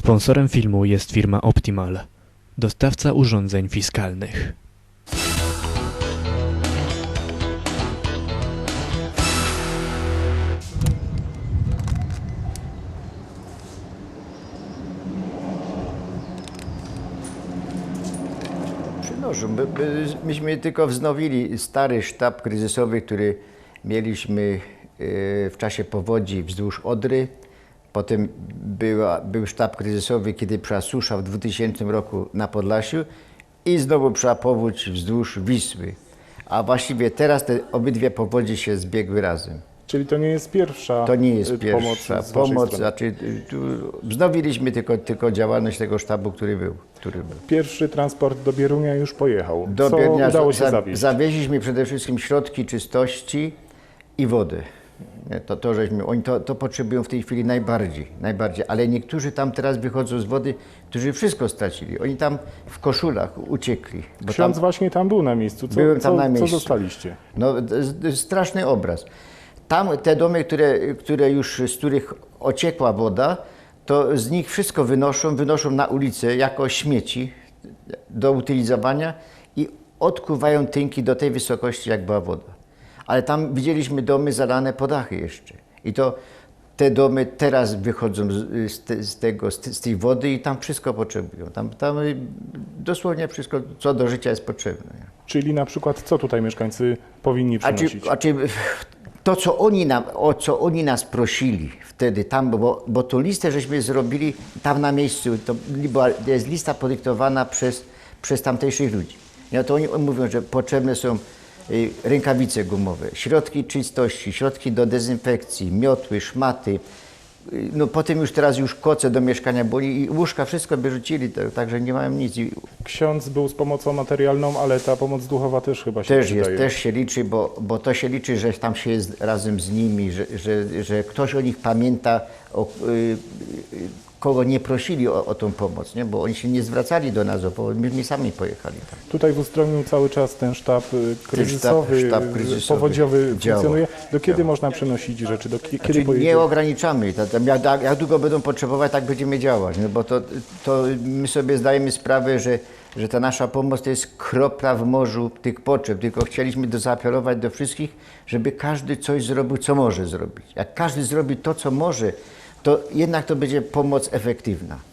Sponsorem filmu jest firma Optimal, dostawca urządzeń fiskalnych. Przynoszą. My, my, myśmy tylko wznowili stary sztab kryzysowy, który mieliśmy e, w czasie powodzi wzdłuż Odry. Potem była, był sztab kryzysowy, kiedy była susza w 2000 roku na Podlasiu i znowu była powódź wzdłuż Wisły. A właściwie teraz te obydwie powodzi się zbiegły razem. Czyli to nie jest pierwsza To nie jest y, pierwsza pomoc. pomoc. Znaczy, y, tu wznowiliśmy tylko, tylko działalność tego sztabu, który był. Który był. Pierwszy transport do Bierunia już pojechał. Do Co Biernia udało się za- zawieźć? Zawieźliśmy przede wszystkim środki czystości i wodę. To, to, żeśmy, oni to, to potrzebują w tej chwili najbardziej, najbardziej, ale niektórzy tam teraz wychodzą z wody, którzy wszystko stracili. Oni tam w koszulach uciekli. Bo tam, Ksiądz właśnie tam był na miejscu. Co, Byłem tam co, na co miejscu. zostaliście? no, straszny obraz. Tam te domy, które, które już, z których ociekła woda, to z nich wszystko wynoszą, wynoszą na ulicę jako śmieci do utylizowania i odkuwają tynki do tej wysokości, jak była woda. Ale tam widzieliśmy domy zalane po dachy jeszcze. I to te domy teraz wychodzą z, te, z, tego, z, z tej wody i tam wszystko potrzebują. Tam, tam dosłownie wszystko, co do życia jest potrzebne. Czyli na przykład co tutaj mieszkańcy powinni A czy, przynosić? a czy to, co oni, nam, o co oni nas prosili wtedy tam, bo, bo tą listę żeśmy zrobili tam na miejscu, to jest lista podyktowana przez, przez tamtejszych ludzi. No to oni mówią, że potrzebne są rękawice gumowe, środki czystości, środki do dezynfekcji, miotły, szmaty. No potem już teraz już koce do mieszkania, bo i łóżka, wszystko by rzucili, także nie mają nic. Ksiądz był z pomocą materialną, ale ta pomoc duchowa też chyba się Też jest, też się liczy, bo, bo to się liczy, że tam się jest razem z nimi, że, że, że ktoś o nich pamięta, o, y, y, kogo nie prosili o, o tą pomoc, nie? bo oni się nie zwracali do nas o pomoc, myśmy sami pojechali tam. Tutaj w Ustroniu cały czas ten sztab kryzysowy, sztab y, kryzysowy powodziowy działa. funkcjonuje. Do kiedy można przynosić rzeczy? Do ki- kiedy Znaczy, pojedzie? nie ograniczamy, jak, jak- jak długo będą potrzebować, tak będziemy działać, no bo to, to my sobie zdajemy sprawę, że, że ta nasza pomoc to jest kropla w morzu tych potrzeb, tylko chcieliśmy do, zaapelować do wszystkich, żeby każdy coś zrobił, co może zrobić. Jak każdy zrobi to, co może, to jednak to będzie pomoc efektywna.